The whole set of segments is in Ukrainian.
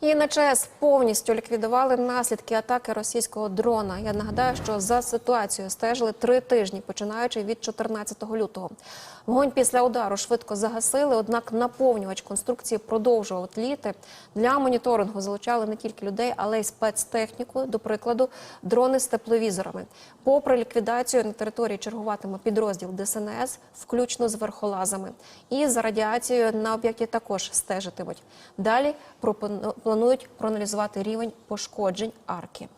І на ЧАЕС повністю ліквідували наслідки атаки російського дрона. Я нагадаю, що за ситуацією стежили три тижні, починаючи від 14 лютого. Вогонь після удару швидко загасили, однак наповнювач конструкції продовжував тліти. Для моніторингу залучали не тільки людей, але й спецтехніку, до прикладу, дрони з тепловізорами. Попри ліквідацію на території чергуватиме підрозділ ДСНС, включно з верхолазами. І за радіацією на об'єкті також стежитимуть. Далі пропону- планують проаналізувати рівень пошкоджень арки.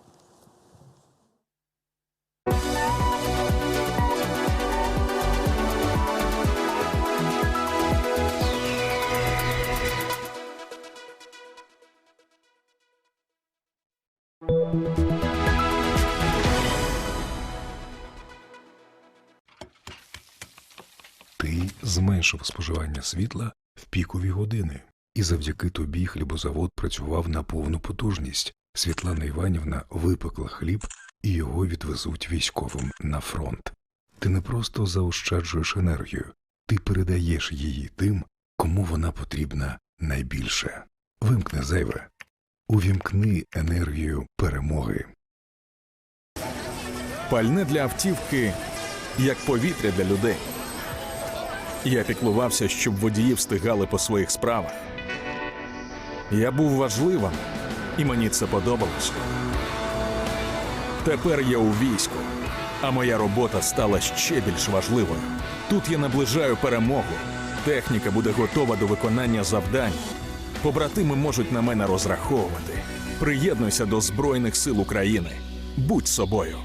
Зменшив споживання світла в пікові години, і завдяки тобі хлібозавод працював на повну потужність. Світлана Іванівна випекла хліб і його відвезуть військовим на фронт. Ти не просто заощаджуєш енергію, ти передаєш її тим, кому вона потрібна найбільше. Вимкни зайве, увімкни енергію перемоги. Пальне для автівки як повітря для людей. Я піклувався, щоб водії встигали по своїх справах. Я був важливим, і мені це подобалося. Тепер я у війську, а моя робота стала ще більш важливою. Тут я наближаю перемогу. Техніка буде готова до виконання завдань. Побратими можуть на мене розраховувати. Приєднуйся до Збройних сил України. Будь собою.